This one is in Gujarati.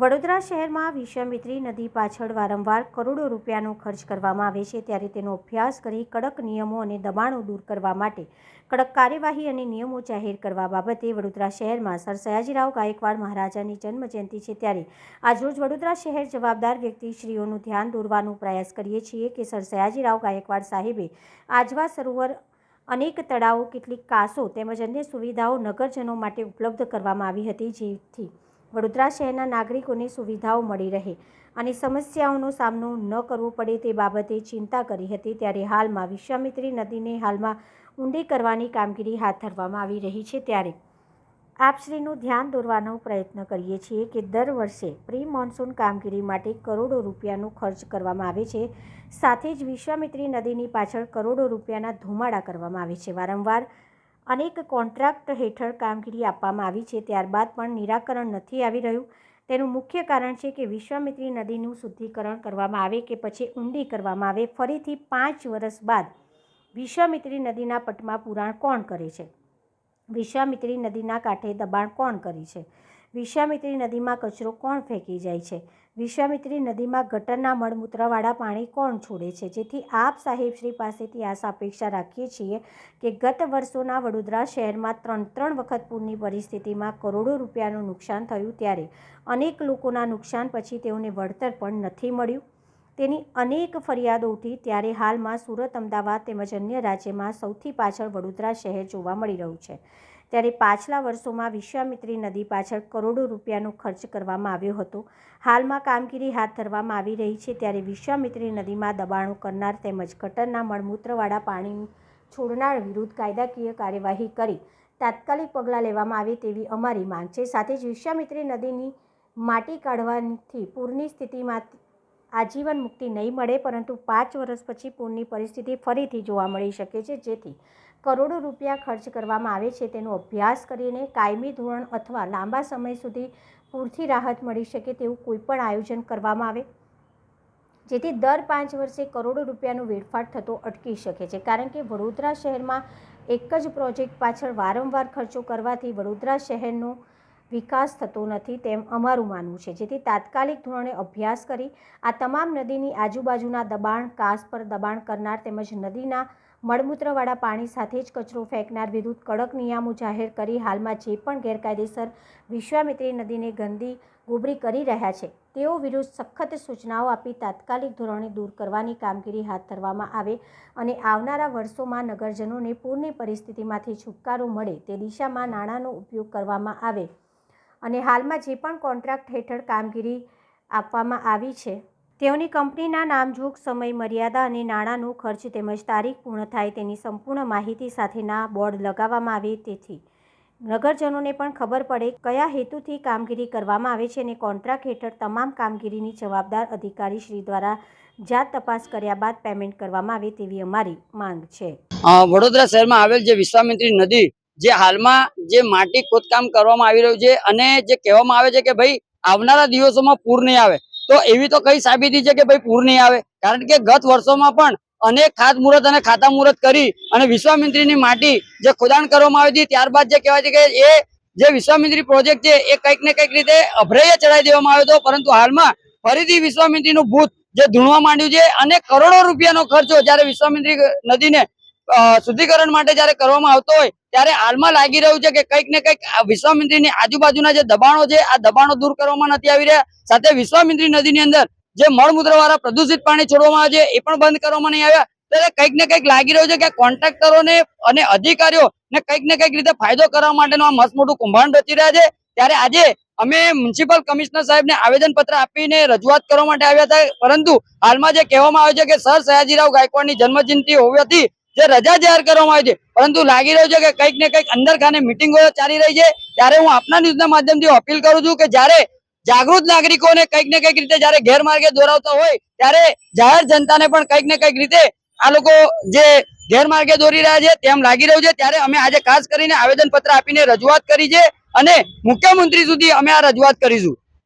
વડોદરા શહેરમાં વિશ્વામિત્રી નદી પાછળ વારંવાર કરોડો રૂપિયાનો ખર્ચ કરવામાં આવે છે ત્યારે તેનો અભ્યાસ કરી કડક નિયમો અને દબાણો દૂર કરવા માટે કડક કાર્યવાહી અને નિયમો જાહેર કરવા બાબતે વડોદરા શહેરમાં સર સયાજીરાવ ગાયકવાડ મહારાજાની જન્મજયંતિ છે ત્યારે આજરોજ વડોદરા શહેર જવાબદાર વ્યક્તિશ્રીઓનું ધ્યાન દોરવાનો પ્રયાસ કરીએ છીએ કે સર સયાજીરાવ ગાયકવાડ સાહેબે આજવા સરોવર અનેક તળાવો, કેટલીક કાસો તેમજ અન્ય સુવિધાઓ નગરજનો માટે ઉપલબ્ધ કરવામાં આવી હતી, જેથી વડોદરા શહેરના નાગરિકોને સુવિધાઓ મળી રહે અને સમસ્યાઓનો સામનો ન કરવો પડે તે બાબતે ચિંતા કરી હતી ત્યારે હાલમાં વિશ્વામિત્રી નદીને હાલમાં ઊંડી કરવાની કામગીરી હાથ ધરવામાં આવી રહી છે ત્યારે આપશ્રીનું ધ્યાન દોરવાનો પ્રયત્ન કરીએ છીએ કે દર વર્ષે પ્રી મોન્સૂન કામગીરી માટે કરોડો રૂપિયાનો ખર્ચ કરવામાં આવે છે. સાથે જ વિશ્વામિત્રી નદીની પાછળ કરોડો રૂપિયાના ધુમાડા કરવામાં આવે છે. વારંવાર અનેક કોન્ટ્રાક્ટ હેઠળ કામગીરી આપવામાં આવી છે. ત્યારબાદ પણ નિરાકરણ નથી આવી રહ્યું. તેનું મુખ્ય કારણ છે કે વિશ્વામિત્રી નદીનું શુદ્ધિકરણ કરવામાં આવે કે પછી ઊંડી કરવામાં આવે, ફરીથી પાંચ વર્ષ બાદ વિશ્વામિત્રી નદીના પટમાં પુરાણ કોણ કરે છે? વિશ્વામિત્રી નદીના કાંઠે દબાણ કોણ કરે છે? વિશ્વામિત્રી નદીમાં કચરો કોણ ફેંકી જાય છે? વિશ્વામિત્રી નદીમાં ગટરના મળમૂત્રવાળા પાણી કોણ છોડે છે? જેથી આપ સાહેબશ્રી પાસેથી આશા અપેક્ષા રાખીએ છીએ કે ગત વર્ષોના વડોદરા શહેરમાં ત્રણ ત્રણ વખત પૂરની પરિસ્થિતિમાં કરોડો રૂપિયાનું નુકસાન થયું ત્યારે અનેક લોકોના નુકસાન પછી તેઓને વળતર પણ નથી મળ્યું. તેની અનેક ફરિયાદો ઉઠી ત્યારે હાલમાં સુરત, અમદાવાદ તેમજ અન્ય રાજ્યમાં સૌથી પાછળ વડોદરા શહેર જોવા મળી રહ્યું છે. ત્યારે પાછલા વર્ષોમાં વિશ્વામિત્રી નદી પાછળ કરોડો રૂપિયાનો ખર્ચ કરવામાં આવ્યો હતો. હાલમાં કામગીરી હાથ ધરવામાં આવી રહી છે ત્યારે વિશ્વામિત્રી નદીમાં દબાણો કરનાર તેમજ ગટરના મળમૂત્રવાળા પાણી છોડનાર વિરુદ્ધ કાયદાકીય કાર્યવાહી કરી તાત્કાલિક પગલાં લેવામાં આવે તેવી અમારી માંગ છે. સાથે જ વિશ્વામિત્રી નદીની માટી કાઢવાથી પૂરની સ્થિતિમાં આજીવન મુક્તિ નહીં મળે પરંતુ પાંચ વર્ષ પછી પૂરની પરિસ્થિતિ ફરીથી જોવા મળી શકે છે જેથી કરોડો રૂપિયા ખર્ચ કરવામાં આવે છે તેનો અભ્યાસ કરીને કાયમી ધોરણ અથવા લાંબા સમય સુધી પૂરથી રાહત મળી શકે તેવું કોઈપણ આયોજન કરવામાં આવે. જેથી દર પાંચ વર્ષે કરોડો રૂપિયાનો વેડફાટ થતો અટકી શકે છે. કારણ કે વડોદરા શહેરમાં એક જ પ્રોજેક્ટ પાછળ વારંવાર ખર્ચો કરવાથી વડોદરા શહેરનો વિકાસ થતો નથી તેમ અમારું માનવું છે. જેથી તાત્કાલિક ધોરણે અભ્યાસ કરી આ તમામ નદીની આજુબાજુના દબાણ, કાસ પર દબાણ કરનાર તેમજ નદીના મળમૂત્રવાળા પાણી સાથે જ કચરો ફેંકનાર વિરુદ્ધ કડક નિયમો જાહેર કરી હાલમાં જે પણ ગેરકાયદેસર વિશ્વામિત્રી નદીને ગંદી ગોબરી કરી રહ્યા છે, તેઓ વિરુદ્ધ સખત સૂચનાઓ આપી તાત્કાલિક ધોરણે દૂર કરવાની કામગીરી હાથ ધરવામાં આવે અને આવનારા વર્ષોમાં નગરજનોને પૂરની પરિસ્થિતિમાંથી છુટકારો મળે તે દિશામાં નાણાંનો ઉપયોગ કરવામાં આવે. અને હાલમાં જે પણ કોન્ટ્રાક્ટ હેઠળ કામગીરી આપવામાં આવી છે તેઓની કંપનીના નામજોગ સમય, મર્યાદા અને નાણાંનો ખર્ચ તેમજ તારીખ પૂર્ણ થાય તેની સંપૂર્ણ માહિતી સાથેના બોર્ડ લગાવવામાં આવે તેથી નગરજનોને પણ ખબર પડે કયા હેતુથી કામગીરી કરવામાં આવે છે અને કોન્ટ્રાક્ટ હેઠળ તમામ કામગીરીની જવાબદાર અધિકારી શ્રી દ્વારા જાત તપાસ કર્યા બાદ પેમેન્ટ કરવામાં આવે તેવી અમારી માંગ છે. વડોદરા શહેરમાં આવેલ જે વિશ્વામિત્રી નદી જે હાલમાં જે માટી ખોદકામ કરવામાં આવી રહ્યું છે અને જે કહેવામાં આવે છે કે ભાઈ આવનારા દિવસોમાં પૂર નહીં આવે. તો એવી તો કઈ સાબિતી છે કે ભાઈ પૂર નહીં આવે? કારણ કે ગત વર્ષોમાં પણ અનેક ખાત મુહૂર્ત અને ખાતા મુહૂર્ત કરી અને વિશ્વામિત્રીની માટી જે ખોદાણ કરવામાં આવી હતી, ત્યારબાદ જે કહેવાય છે કે એ જે વિશ્વામિત્રી પ્રોજેક્ટ છે, એ કંઈક ને કંઈક રીતે અભ્રય ચડાવી દેવામાં આવ્યો હતો. પરંતુ હાલમાં ફરીથી વિશ્વામિત્રીનું ભૂત જે ધૂણવા માંડ્યું છે, અને કરોડો રૂપિયાનો ખર્ચો જ્યારે વિશ્વામિત્રી નદીને શુદ્ધિકરણ માટે જ્યારે કરવામાં આવતો હોય, ત્યારે હાલમાં લાગી રહ્યું છે કે કંઈક ને કંઈક વિશ્વામિત્રીની આજુબાજુના જે દબાણો છે, આ દબાણો દૂર કરવામાં નથી આવી રહ્યા. સાથે વિશ્વામિત્રી નદીની અંદર જે મળમૂત્ર વાળા પ્રદૂષિત પાણી છોડવામાં આવે છે, એ પણ બંધ કરવામાં નહીં આવ્યા. ત્યારે કંઈક ને કંઈક લાગી રહ્યું છે કે કોન્ટ્રાક્ટરોને અને અધિકારીઓ ને કંઈક ને કંઈક રીતે ફાયદો કરવા માટેનું આ મસ્ત મોટું કૌભાંડ રચી રહ્યા છે. ત્યારે આજે અમે મ્યુનિસિપલ કમિશનર સાહેબને આવેદન પત્ર આપીને રજૂઆત કરવા માટે આવ્યા હતા. પરંતુ હાલમાં જે કહેવામાં આવે છે કે સર સયાજીરાવ ગાયકવાડની જન્મજયંતિ હોવાથી જે રજા જાહેર કરવામાં આવી છે. પરંતુ લાગી રહ્યું છે કે કંઈક ને કંઈક અંદર ખાને મિટિંગો ચાલી રહી છે. ત્યારે હું આપના ન્યૂઝના માધ્યમથી અપીલ કરું છું કે જ્યારે જાગૃત નાગરિકોને કંઈક ને કંઈક રીતે જ્યારે ગેરમાર્ગે દોરાવતા હોય, ત્યારે જાહેર જનતાને પણ કંઈક ને કંઈક રીતે આ લોકો જે ગેરમાર્ગે દોરી રહ્યા છે તેમ લાગી રહ્યું છે. ત્યારે અમે આજે ખાસ કરીને આવેદન પત્ર આપીને રજૂઆત કરી છે અને મુખ્યમંત્રી સુધી અમે આ રજૂઆત કરીશું.